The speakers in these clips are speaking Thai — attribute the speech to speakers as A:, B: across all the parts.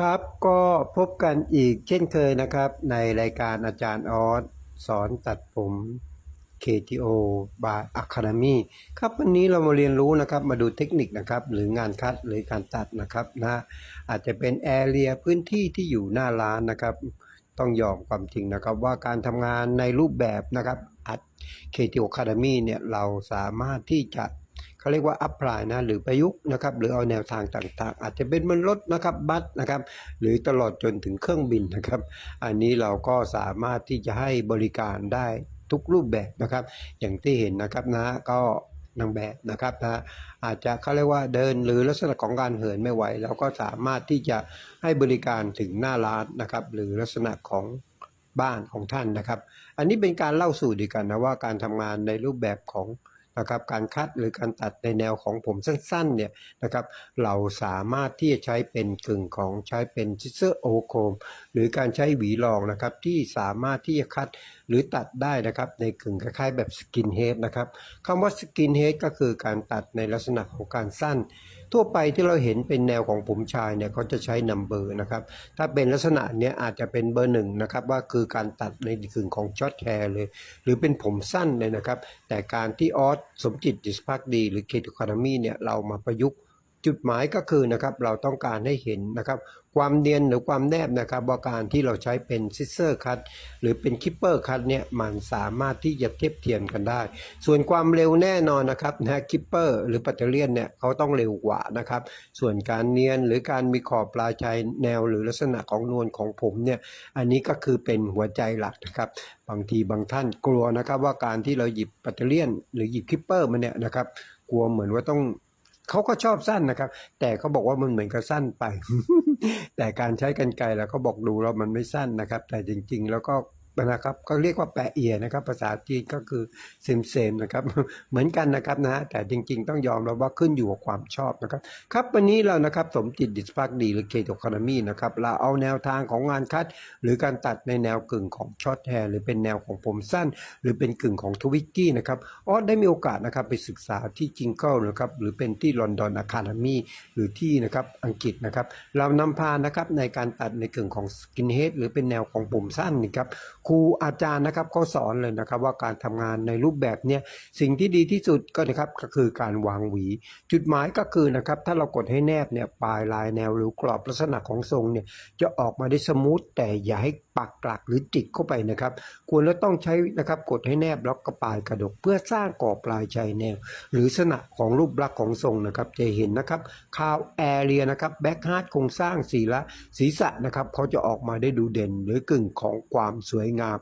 A: ครับก็พบกันอีกเช่นเคยนะครับ ในรายการอาจารย์ออสสอนตัดผม KTO by Academy ครับวันนี้เรามาเรียนรู้นะครับมาดูเทคนิคนะครับ หรืองานคัดหรือการตัดนะครับนะอาจจะเป็นแอเรียพื้นที่ที่อยู่หน้าร้านนะครับ ต้องยอมความจริงนะครับว่าการทำงานในรูปแบบนะครับอัด KTO Academy เนี่ยเราสามารถที่จะ เขาเรียกว่าอัพพลายนะหรือประยุกต์นะครับหรือเอาแนวทางต่างๆ อาจจะเป็นบนรถนะครับบัสนะครับหรือตลอดจนถึงเครื่องบินนะครับ อันนี้เราก็สามารถที่จะให้บริการได้ทุกรูปแบบนะครับ อย่างที่เห็นนะครับนะก็นางแบบนะครับนะอาจจะเขาเรียกว่าเดินหรือลักษณะของการเหินไม่ไหวเราก็สามารถที่จะให้บริการถึงหน้าร้านนะครับ หรือลักษณะของบ้านของท่านนะครับ อันนี้เป็นการเล่าสู่ดีกันนะว่าการทำงานในรูปแบบของ นะครับการคัดหรือการตัดในแนวของผมสั้นๆเนี่ยนะครับเราสามารถที่จะใช้เป็นกึ่งของใช้เป็นซิเซอร์โอโคม หรือการใช้หวีรองนะครับที่สามารถที่จะคัดหรือตัดได้นะครับในกึ่งคล้ายๆแบบสกินเฮดนะครับคำว่าสกินเฮดก็คือการตัดในลักษณะของการสั้น ทั่วไปที่เราเห็นเป็นแนวของผมชายเนี่ยเขาจะใช้นัมเบอร์นะครับถ้าเป็นลักษณะเนี้ยอาจจะเป็นเบอร์หนึ่งนะครับว่าคือการตัดในกึ่งของช็อตแฮร์เลย หรือเป็นผมสั้นเลยนะครับแต่การที่ออสสมจิตดิสพักดี หรือเคทูคานามีเนี่ยเรามาประยุกต์ จุดหมายก็คือนะครับเราต้องการให้เห็นนะครับความเนียนหรือความแนบนะครับว่าการที่เราใช้เป็นซิสเซอร์คัตหรือเป็นคิปเปอร์คัตเนี่ยมันสามารถที่จะเทียบเทียมกันได้ ส่วนความเร็วแน่นอนนะครับนะคิปเปอร์หรือปัตเตอร์เลียนเนี่ยเขาต้องเร็วกว่านะครับส่วนการเนียนหรือการมีขอบปลายชายแนวหรือลักษณะของนวลของผมเนี่ยอันนี้ก็คือเป็นหัวใจหลักนะครับบางทีบางท่านกลัวนะครับว่าการที่เราหยิบปัตเตอร์เลียน หรือหยิบคิปเปอร์มาเนี่ยนะครับกลัวเหมือนว่าต้อง เขาก็ชอบสั้นนะครับ แต่เขาบอกว่ามันเหมือนกับสั้นไป แต่การใช้กันไกลแล้วเขาบอกดูแล้วมันไม่สั้นนะครับ แต่จริง ๆ แล้วก็ นะครับก็เรียกว่าแปะเอียนะครับ ภาษาจีนก็คือเซมเซมนะครับ เหมือนกันนะครับนะแต่จริงๆ ต้องยอมรับว่าขึ้นอยู่กับความชอบนะครับ ครับวันนี้เรานะครับสมจิตดิสพักดีหรือเคโตคานามีนะครับเราเอาแนวทางของงานคัด หรือการตัดในแนวกึ่งของช็อตแฮร์หรือเป็นแนวของผมสั้น หรือเป็นกึ่งของทวิกกี้นะครับออสได้มีโอกาสนะครับไปศึกษาที่จิงเกิลนะครับหรือเป็นที่ลอนดอนอะคาเดมีหรือที่นะครับอังกฤษนะครับเรานำพานะครับในการตัดในกึ่งของสกินเฮดหรือเป็นแนวของผมสั้นนะครับครูอาจารย์นะครับก็สอนเลยนะครับว่าการทำงานในรูปแบบเนี้ยสิ่งที่ดีที่สุดก็นะครับก็คือการวางหวี จุดหมายก็คือนะครับถ้าเรากดให้แนบเนี่ยปลายลายแนวหรือกรอบลักษณะของทรงเนี่ยจะออกมาได้สมูทแต่อย่าให้ปักกลักหรือจิกเข้าไปนะครับ ควรแล้วต้องใช้นะครับกดให้แนบล้วก็ปลายกระดก เพื่อสร้างกรอบปลายชายแนว หรือลักษณะของรูปลักษณ์ของทรงนะครับจะเห็นนะครับคาวแอเรียนะครับแบ็กฮาร์ดโครงสร้างสีละศีรษะนะครับเขาจะออกมาได้ดูเด่นหรือกึ่งของความสวยงาม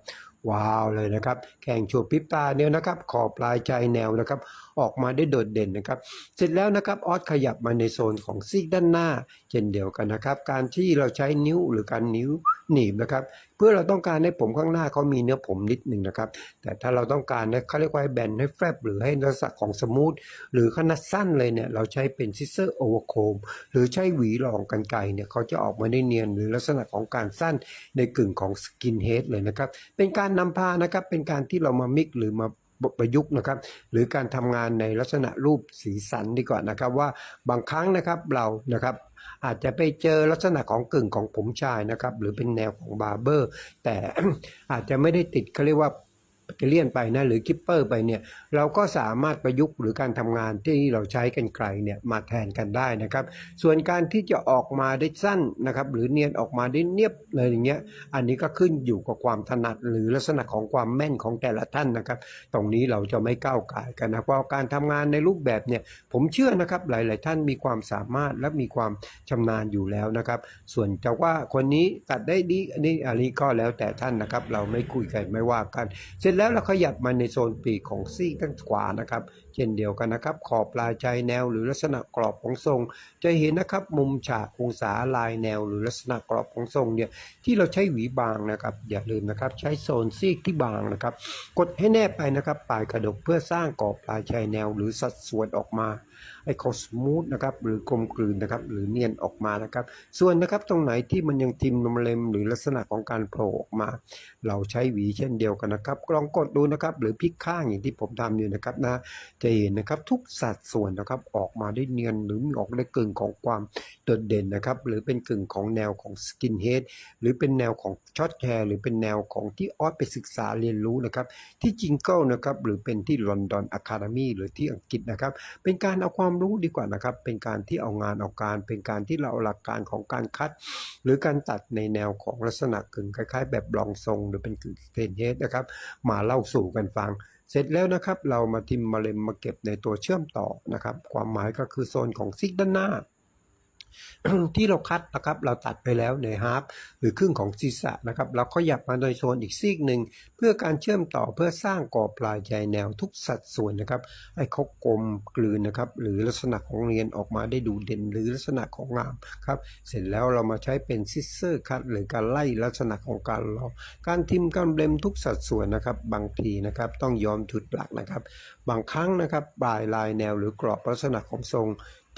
A: ว้าวเลยนะครับ แข่งชูพิบตาเนี่ยนะครับ ขอบปลายใจแนวนะครับ ออกมาได้โดดเด่นนะครับ เสร็จแล้วนะครับออสขยับมาในโซนของซีกด้านหน้า เช่นเดียวกันนะครับ การที่เราใช้นิ้วหรือการนิ้วหนีบนะครับ พื่อเราต้องการให้ผมข้างหน้าเขามีเนื้อผมนิดหนึ่งนะครับ แต่ถ้าเราต้องการนะเขาเรียกว่าแบนให้แฟบหรือให้ลักษณะของสมูทหรือขนาดสั้นเลยเนี่ยเราใช้เป็นซิสเซอร์โอเวอร์โคมหรือใช้หวีรองกันไกเนี่ยเขาจะออกมาได้เนียนหรือลักษณะของการสั้นในกึ่งของสกินเฮดเลยนะครับ เป็นการนำพานะครับเป็นการที่เรามามิกหรือมาประยุกต์นะครับหรือการทำงานในลักษณะรูปสีสันดีกว่านะครับว่าบางครั้งนะครับเรานะครับ อาจจะไปเจอลักษณะของกึ่งของผมชายนะครับ หรือเป็นแนวของบาร์เบอร์ แต่อาจจะไม่ได้ติดเขาเรียกว่า เตอร์เลียนไปนะหรือคิปเปอร์ไปเนี่ยเราก็สามารถประยุกต์หรือการทำงานที่เราใช้กันไกลเนี่ยมาแทนกันได้นะครับ ส่วนการที่จะออกมาได้สั้นนะครับหรือเนียนออกมาได้เนียบเลยอย่างเงี้ยอันนี้ก็ขึ้นอยู่กับความถนัดหรือลักษณะของความแม่นของแต่ละท่านนะครับ ตรงนี้เราจะไม่ก้าวไก่กันนะเพราะการทำงานในรูปแบบเนี่ยผมเชื่อนะครับหลาย ๆ ท่านมีความสามารถและมีความชำนาญอยู่แล้วนะครับ ส่วนจะว่าคนนี้ตัดได้ดีอันนี้อันนี้ก็แล้วแต่ท่านนะครับ เราไม่คุยกันไม่ว่ากันเสร็จแล้วแล้วเราขยับมาในโซนปีกของซีกด้านขวานะครับ เช่นเดียวกันนะครับ ขอบปลายชายแนวหรือลักษณะกรอบของทรง จะเห็นนะครับมุมฉากองศาลายแนว หรือลักษณะกรอบของทรงเนี่ยที่เราใช้หวีบางนะครับ อย่าลืมนะครับใช้โซนซีกที่บางนะครับ กดให้แนบไปนะครับปลายกระดกเพื่อสร้างกรอบปลายชายแนว หรือสัดส่วนออกมาให้เขาสมูทนะครับหรือกลมกลืนนะครับหรือเนียนออกมานะครับ ส่วนนะครับตรงไหนที่มันยังทิมนมเลมหรือลักษณะของการโผล่ออกมา เราใช้หวีเช่นเดียวกันนะครับลองกดดูนะครับหรือพลิกข้างอย่างที่ผมทำอยู่นะครับนะจะเห็นนะครับทุกสัดส่วนนะครับออกมาได้เนียนหรือมีออกได้กึ่งของความโดดเด่นนะครับหรือเป็นกึ่งของแนวของสกินเฮดหรือเป็นแนวของช็อตแฮร์หรือเป็นแนวของที่ออสไปศึกษาเรียนรู้นะครับที่จิงเกิลนะครับหรือเป็นที่ลอนดอนอะคาเดมีหรือที่อังกฤษนะครับเป็นการเอาความรู้ดีกว่านะครับ เป็นการที่เอางานเอาการ เป็นการที่เราหลักการของการคัด หรือการตัดในแนวของลักษณะกึ่งคล้ายๆ แบบลองทรง หรือเป็นกึ่งสเทนเฮดนะครับ มาเล่าสู่กันฟัง เสร็จแล้วนะครับ เรามาทิมมาเลมมาเก็บในตัวเชื่อมต่อนะครับ ความหมายก็คือโซนของซิกด้านหน้า ที่เราคัดนะครับเราตัดไปแล้วในฮาร์ปหรือครึ่งของศีรษะนะครับ เราก็หยับมาโดยโซนอีกซีกหนึ่งเพื่อการเชื่อมต่อเพื่อสร้างกรอบปลายใจแนวทุกสัดส่วนนะครับให้เขากลมกลืนนะครับ หรือลักษณะของเรียนออกมาได้ดูเด่นหรือลักษณะของงามครับ เสร็จแล้วเรามาใช้เป็นซิสเซอร์คัตหรือการไล่ลักษณะของการลอกการทิมการเบลมทุกสัดส่วนนะครับ บางทีนะครับต้องยอมจุดหลักนะครับ บางครั้งนะครับปลายลายแนวหรือกรอบลักษณะของทรง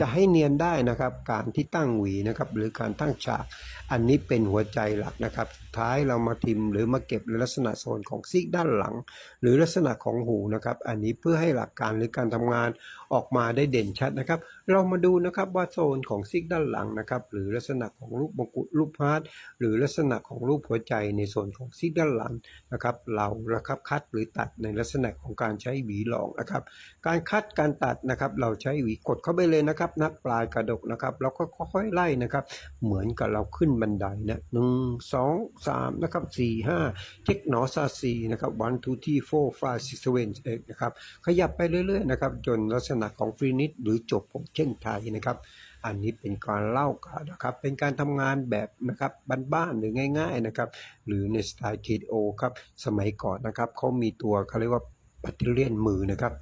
A: จะให้เนียนได้นะครับ การที่ตั้งหวีนะครับ หรือการตั้งฉาก อันนี้เป็นหัวใจหลักนะครับ ท้ายเรามาทิมหรือมาเก็บในลักษณะโซนของซีกด้านหลัง หรือลักษณะของหูนะครับ อันนี้เพื่อให้หลักการหรือการทำงานออกมาได้เด่นชัดนะครับ เรามาดูนะครับว่าโซนของซีกด้านหลังนะครับ หรือลักษณะของรูปมงกุฎรูปฮาร์ทหรือลักษณะของรูปหัวใจในโซนของซีกด้านหลังนะครับ เรานะครับคัดหรือตัดในลักษณะของการใช้หวีหลองนะครับ การคัดการตัดนะครับ เราใช้หวีกดเข้าไปเลยนะครับ นับปลายกระดกนะครับ แล้วก็ค่อยๆไล่นะครับ เหมือนกับเราขึ้นบันไดนะหนึ่งสองสามนะครับสี่ห้าเช็คหนอซาซีนะครับวันทูที่โฟร์ฟาซิสเวนเอ็ดนะครับขยับไปเรื่อยๆนะครับจนลักษณะของฟรีนิดหรือจบผมเช่นไทยนะครับอันนี้เป็นการเล่ากันนะครับ เป็นการทำงานแบบนะครับบ้านๆหรือง่าย ๆนะครับ หรือในสไตล์ KO ครับ สมัยก่อนนะครับเขามีตัวเขาเรียกว่า ปัตเตอร์เลียนมือนะครับ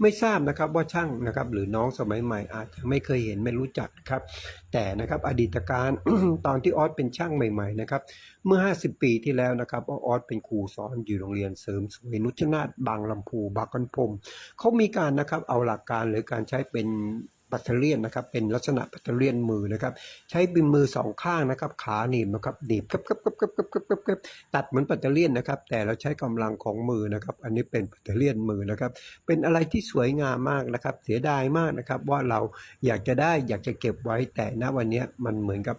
A: ไม่ทราบนะครับว่าช่างนะครับ หรือน้องสมัยใหม่อาจจะไม่เคยเห็นไม่รู้จักครับ แต่นะครับอดีตการตอนที่ออสเป็นช่างใหม่ ๆ นะครับ เมื่อ 50 ปีที่แล้วนะครับออสเป็นครูสอนอยู่โรงเรียนเสริมสวยนุชนาทบางลำพูบางกันพรมเขามีการนะครับเอาหลักการหรือการใช้เป็น ปัตเตอรียนนะครับเป็นลักษณะปัตเตอรียนมือนะครับใช้บินมือสองข้างนะครับขาหนีบนะครับหนีบกับกับกับกับกับกับกับตัดเหมือนปัตเตอรียนนะครับแต่เราใช้กำลังของมือนะครับอันนี้เป็นปัตเตอรียนมือนะครับเป็นอะไรที่สวยงามมากนะครับเสียดายมากนะครับว่าเราอยากจะได้อยากจะเก็บไว้แต่ณวันนี้มันเหมือนกับ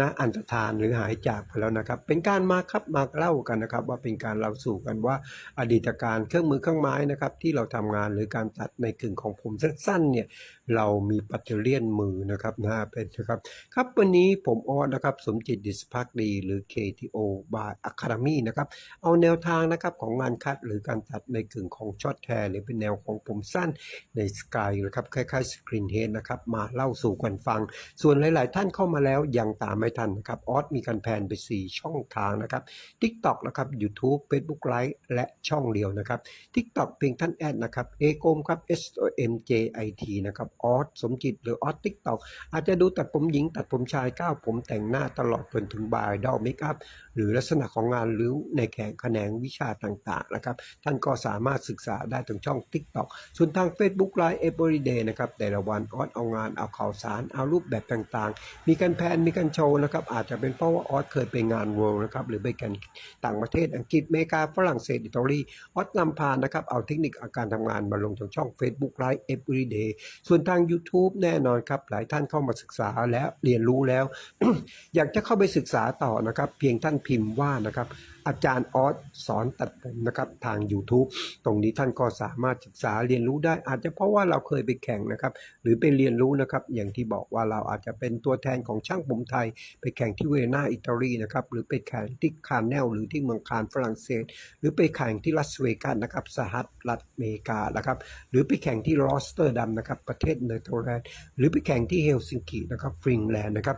A: ณอันตรธานหรือหายจากไปแล้วนะครับ เป็นการมาครับมาเล่ากันนะครับ ว่าเป็นการเราสู่กันว่าอดีตการเครื่องมือเครื่องไม้นะครับที่เราทำงานหรือการตัดในกึ่งของผมสั้นๆเนี่ยเรามีปัตเตอร์เลียนมือนะครับนะเป็นนะครับ ครับวันนี้ผมออสนะครับสมจิตดิสพักดีหรือ KTO by Academy นะครับเอาแนวทางนะครับของงานคัดหรือการตัดในกึ่งของช็อตแทร์หรือเป็นแนวของผมสั้นในสกายนะครับคล้ายๆสกรีนเฮดนะครับมาเล่าสู่กันฟัง ส่วนหลายๆ ท่านเข้ามาแล้วยังตามไม่ทันนะครับออสมีการแพนไป 4 ช่องทางนะครับ TikTok นะครับ YouTube Facebook Live และช่องเดียวนะครับ TikTok เพียงท่านแอดนะครับเอกมครับ S O M J I T นะครับออสสมจิตหรือออส TikTok อาจจะดูตัดผมหญิงตัดผมชายก้าวผมแต่งหน้าตลอดจนถึงบายดอลเมคอัพหรือลักษณะของงานหรือในแขงแขนงวิชาต่างๆนะครับท่านก็สามารถศึกษาได้ทางช่อง TikTok ส่วนทาง Facebook Live Everyday นะครับแต่ละวันออสเอางานเอาข่าวสารเอารูปแบบต่างๆ มีการแพนมีการโชว์นะครับอาจจะเป็นเพราะว่าออสเคยไปงาน World นะครับหรือไปกันต่างประเทศอังกฤษอเมริกาฝรั่งเศสอิตาลีออสนำพานะครับเอาเทคนิคอาการทำงานมาลงทางช่อง Facebook Live Everyday ส่วนทาง YouTube แน่นอนครับ หลายท่านเข้ามาศึกษาแล้วเรียนรู้แล้ว อยากจะเข้าไปศึกษาต่อนะครับ เพียงท่านพิมพ์ว่านะครับ อาจารย์ออสสอนตัดผมนะครับทาง YouTube ตรงนี้ท่านก็สามารถศึกษาเรียนรู้ได้ อาจจะเพราะว่าเราเคยไปแข่งนะครับ หรือไปเรียนรู้นะครับ อย่างที่บอกว่าเราอาจจะเป็นตัวแทนของช่างผมไทย ไปแข่งที่เวนาอิตาลีนะครับหรือไปแข่งที่คาร์เนลหรือที่เมืองคานฝรั่งเศส หรือไปแข่งที่ลาสเวกัสนะครับสหรัฐอเมริกานะครับหรือไปแข่งที่รอสเตอร์ดัมนะครับประเทศเนเธอร์แลนด์หรือไปแข่งที่เฮลซิงกินะครับฟินแลนด์นะครับ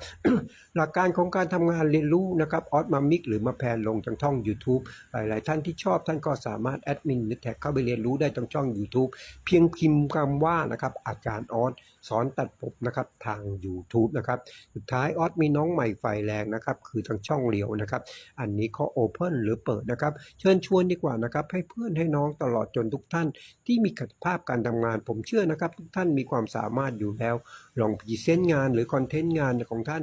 A: หลักการของการทำงานเรียนรู้นะครับออสมามิกหรือมาแพนลงทางช่อง YouTube หลาย ๆ ท่านที่ชอบท่านก็สามารถแอดมินหรือแท็กเข้าไปเรียนรู้ได้ทางช่อง YouTube เพียงพิมพ์คำว่านะครับอาจารย์ออสสอนตัดผมนะครับทาง YouTube นะครับสุดท้ายออสมีน้องใหม่ไฟแรงนะครับคือทางช่องเลียวนะครับอันนี้เขาโอเพนหรือเปิดนะครับเชิญชวนดีกว่านะครับให้เพื่อนให้น้องตลอดจนทุกท่านที่มีคุณภาพการทำงาน ผมเชื่อนะครับทุกท่านมีความสามารถอยู่แล้ว ลองพรีเซนต์งานหรือคอนเทนต์งานของท่าน